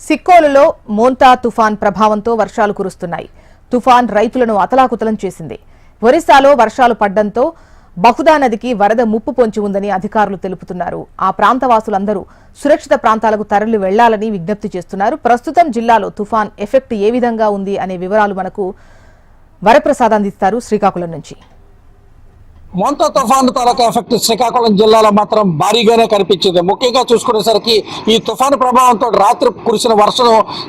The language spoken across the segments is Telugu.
సిక్కోలులో మోంతా తుఫాన్ ప్రభావంతో వర్షాలు కురుస్తున్నాయి. తుఫాన్ రైతులను అతలాకుతలం చేసింది. ఒరిస్సాలో వర్షాలు పడ్డంతో బహుదా నదికి వరద ముప్పు పొంచి ఉందని అధికారులు తెలుపుతున్నారు. ఆ ప్రాంతవాసులందరూ సురక్షిత ప్రాంతాలకు తరలి వెళ్ళాలని విజ్ఞప్తి చేస్తున్నారు. ప్రస్తుతం జిల్లాలో తుఫాన్ ఎఫెక్ట్ ఏ విధంగా ఉంది అనే వివరాలు మనకు వరప్రసాద్ అందిస్తారు శ్రీకాకుళం నుంచి. మోంతా తుఫాను తాలూకా ఎఫెక్ట్ శ్రీకాకుళం జిల్లాలో మాత్రం భారీగానే కనిపించింది. ముఖ్యంగా చూసుకునేసరికి ఈ తుఫాను ప్రభావంతో రాత్రి కురిసిన వర్షం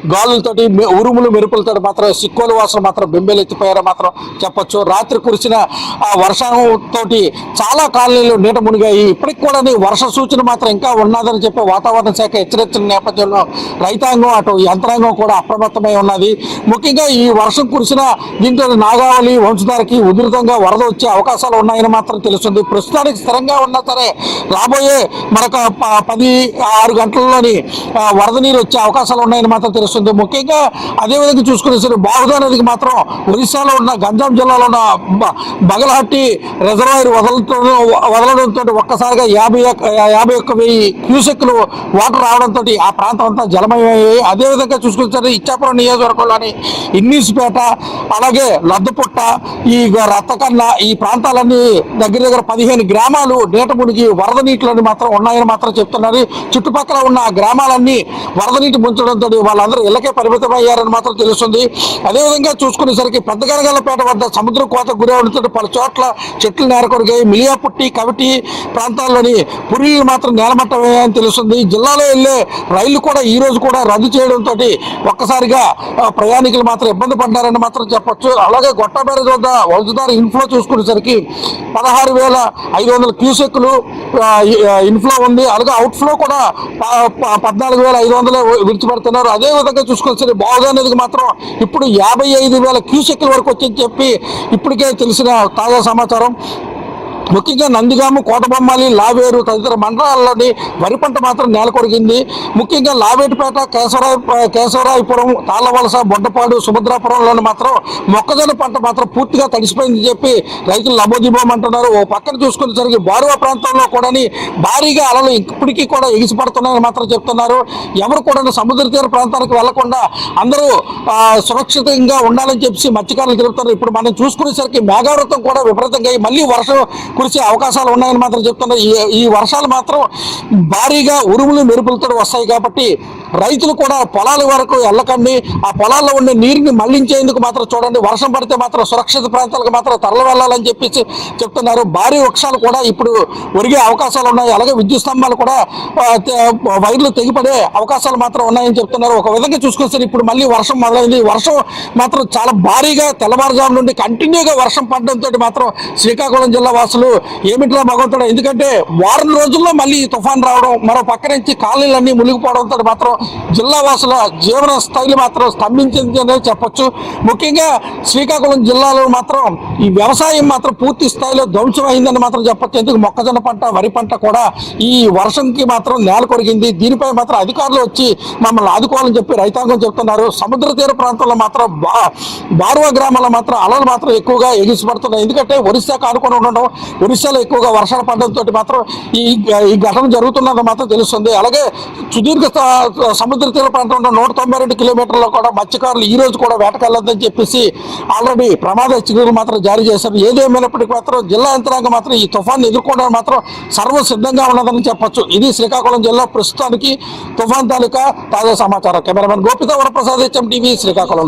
గాలులతోటి మె- ఉరుములు మెరుపులతో మాత్రం సిక్కోలు వాసన మాత్రం బెంబేలెత్తిపోయారో మాత్రం చెప్పొచ్చు. రాత్రి కురిసిన ఆ వర్షంతో చాలా కాలనీలు నీట మునిగాయి. ఇప్పటికి కూడా నీ వర్ష సూచన మాత్రం ఇంకా ఉన్నదని చెప్పి వాతావరణ శాఖ హెచ్చరించిన నేపథ్యంలో రైతాంగం అటు యంత్రాంగం కూడా అప్రమత్తమై ఉన్నది. ముఖ్యంగా ఈ వర్షం కురిసిన దీంట్లో నాగావళి వంశధారకి ఉధృతంగా వరద వచ్చే అవకాశాలు ఉన్నాయని మాత్రం తెలుస్తుంది. ప్రస్తుతానికి స్థిరంగా ఉన్నా సరే రాబోయే మరొక ప- పది ఆరు గంటల్లోని వరద నీరు వచ్చే అవకాశాలు ఉన్నాయని మాత్రం తెలుస్తుంది. ముఖ్యంగా అదేవిధంగా చూసుకునే సరే బాగుదా నదికి మాత్రం ఒరిస్సాలో ఉన్న గంజాం జిల్లాలో ఉన్న బ- బగలహట్టి రిజర్వాయర్ వదలతో వదలడంతో ఒక్కసారిగా యాభై యాభై ఒక్క వెయ్యి క్యూసెక్లు వాటర్ రావడంతో ఆ ప్రాంతం అంతా జలమయమయ్యాయి అదేవిధంగా చూసుకుని సరే ఇచ్చాపురం నియోజకవర్గంలోని ఇన్నీసుపేట అలాగే లద్దపుట్ట ఈ రత్తకన్న ఈ ప్రాంతాలన్నీ దగ్గర దగ్గర పదిహేను గ్రామాలు నీట మునిగి వరద నీటిలోని మాత్రం ఉన్నాయని మాత్రం చెప్తున్నారు. చుట్టుపక్కల ఉన్న గ్రామాలన్నీ వరద నీటి ముంచడంతో వాళ్ళందరూ ఇళ్ళకే పరిమితం అయ్యారని మాత్రం తెలుస్తుంది. అదేవిధంగా చూసుకునేసరికి పెద్ద గనగలపేట వద్ద సముద్ర కోత గురి అవడంతో పలు చోట్ల చెట్లు నేరకొరిగాయి. మిలియాపుట్టి కవిటి ప్రాంతాల్లోని పురీలు మాత్రం నేలమట్టమయ్యాయని తెలుస్తుంది. జిల్లాలో వెళ్ళే రైళ్ళు కూడా ఈ రోజు కూడా రద్దు చేయడంతో ఒక్కసారిగా ప్రయాణికులు మాత్రం ఇబ్బంది పడ్డారని మాత్రం చెప్పొచ్చు. అలాగే గొట్టబేరజ్ వద్ద వంశధార ఇన్ఫ్లో చూసుకునేసరికి పదహారు వేల ఐదు వందల క్యూసెక్లు ఇన్ఫ్లో ఉంది. అలాగే అవుట్ఫ్లో కూడా పద్నాలుగు వేల ఐదు వందలు విడిచిపెడుతున్నారు. అదే విధంగా బాగా బావుగా నదికి మాత్రం ఇప్పుడు యాభై ఐదు వేల క్యూసెక్ల వరకు వచ్చి చెప్పి ఇప్పటికే తెలిసిన తాజా సమాచారం. ముఖ్యంగా నందిగాము కోటబొమ్మాలి లావేరు తదితర మండలాల్లోని వరి పంట మాత్రం నేల కొరిగింది ముఖ్యంగా లావేటిపేట కేశవరాయ కేశవరాయపురం తాళ్ళవలస బొడ్డపాడు సుభద్రాపురంలోని మాత్రం మొక్కజొన్న పంట మాత్రం పూర్తిగా తడిసిపోయిందని చెప్పి రైతులు లబోదిబోమంటున్నారు ఓ పక్కన చూసుకునేసరికి బారువా ప్రాంతంలో కూడా భారీగా అలలు ఇప్పటికీ కూడా ఎగిసిపడుతున్నాయని మాత్రం చెప్తున్నారు. ఎవరు కూడా సముద్ర తీర ప్రాంతానికి వెళ్ళకుండా అందరూ సురక్షితంగా ఉండాలని చెప్పి మత్స్యకారులు తెలుపుతున్నారు ఇప్పుడు మనం చూసుకునేసరికి మేఘావృతం కూడా విపరీతంగా మళ్ళీ వర్షం కురిసే అవకాశాలు ఉన్నాయని మాత్రం చెప్తున్నారు ఈ ఈ వర్షాలు మాత్రం భారీగా ఉరుములు మెరుపులతో వస్తాయి కాబట్టి రైతులు కూడా పొలాల వరకు వెళ్ళకండి. ఆ పొలాల్లో ఉండే నీరుని మళ్ళించేందుకు మాత్రం చూడండి. వర్షం పడితే మాత్రం సురక్షిత ప్రాంతాలకు మాత్రం తరలి వెళ్ళాలని చెప్పేసి చెప్తున్నారు. భారీ వృక్షాలు కూడా ఇప్పుడు ఒరిగే అవకాశాలు ఉన్నాయి. అలాగే విద్యుత్ స్తంభాలు కూడా వైర్లు తెగిపడే అవకాశాలు మాత్రం ఉన్నాయని చెప్తున్నారు. ఒక విధంగా చూసుకొస్తే ఇప్పుడు మళ్ళీ వర్షం మొదలైంది. వర్షం మాత్రం చాలా భారీగా తెల్లవారుజాము నుండి కంటిన్యూగా వర్షం పడడంతో మాత్రం శ్రీకాకుళం జిల్లా వాసులు ఏమిట్లా భగవంతుడు? ఎందుకంటే వారం రోజుల్లో మళ్ళీ ఈ తుఫాన్ రావడం మరో పక్క నుంచి కాలనీలన్నీ మునిగిపోవడంతో మాత్రం జిల్లా వాసుల జీవన స్థైలి మాత్రం స్తంభించింది చెప్పొచ్చు. ముఖ్యంగా శ్రీకాకుళం జిల్లాలో మాత్రం ఈ వ్యవసాయం మాత్రం పూర్తి స్థాయిలో ధ్వంసమైందని మాత్రం చెప్పొచ్చు. ఎందుకు? మొక్కజొన్న పంట వరి పంట కూడా ఈ వర్షంకి మాత్రం నేల కొరిగింది. దీనిపై మాత్రం అధికారులు వచ్చి మమ్మల్ని ఆదుకోవాలని చెప్పి రైతాంగం చెప్తున్నారు. సముద్ర తీర ప్రాంతంలో మాత్రం బా బారువా గ్రామాల్లో మాత్రం అలలు మాత్రం ఎక్కువగా ఎగిసిపడుతున్నాయి. ఎందుకంటే ఒరిస్సాకు ఆనుకొని ఉండడం ఒరిస్సాలో ఎక్కువగా వర్షాలు పడడంతో మాత్రం ఈ ఈ ఘటన జరుగుతున్నది మాత్రం తెలుస్తుంది. అలాగే సుదీర్ఘ సముద్ర తీర ప్రాంతంలో నూట తొంభై రెండు కిలోమీటర్లో కూడా మత్స్యకారులు ఈ రోజు కూడా వేటకెళ్ళొద్దని చెప్పేసి ఆల్రెడీ ప్రమాద హెచ్చరికలు మాత్రం జారీ చేశారు. ఏదేమైనప్పటికీ మాత్రం జిల్లా యంత్రాంగం మాత్రం ఈ తుఫాన్ ఎదుర్కోవడానికి మాత్రం సర్వ సిద్ధంగా ఉన్నదని చెప్పొచ్చు. ఇది శ్రీకాకుళం జిల్లా ప్రస్తుతానికి తుఫాన్ తాలూకా తాజా సమాచారం. Cameraman Gopitha Varaprasad HM TV Srikakulam